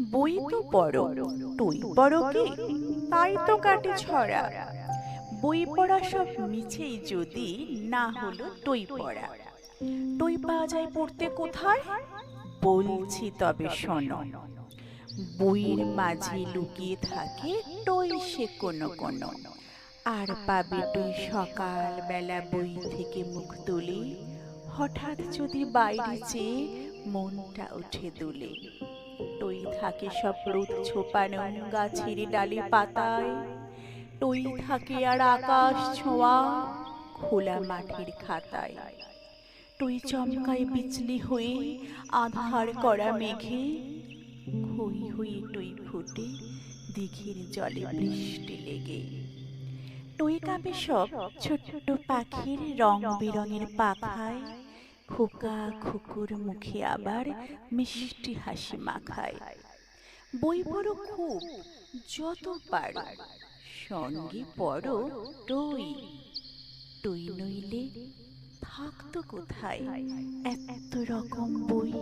বই তো পড়ো তুই পড়ো কি? তাই তো কাটে ছড়া। বই পড়া সব মিছেই যদি না হলো টই পড়া। টই পাওয়া যায় পড়তে কোথায়? বলছি তবে শোনো। বইয়ের মাঝে লুকিয়ে থাকে টই সে কোনো কোনো আর পাবে তুই সকাল বেলা বই থেকে মুখ তুলে। হঠাৎ যদি বাইরে চেয়ে মনটা উঠে দুলে। টই থাকে সব রোদ ছোপানো গাছের ডালে পাতায়। টই থাকে আর আকাশ ছোঁয়া খোলা মাঠের খাতায়। টই চমকায় বিচলি হয়ে আধার করা মেঘে হই হই টই ফুটে দিঘির জলে বৃষ্টি লেগে। টই কাপে সব ছোট্ট পাখির রং বেরঙের পাখায়। খোকা খুকুর মুখে আবার মিষ্টি হাসি মাখায়। বই পড়ো খুব, যত পার, সঙ্গে পড়ো টই। টই নইলে থাকতো কোথায়? এত রকম বই।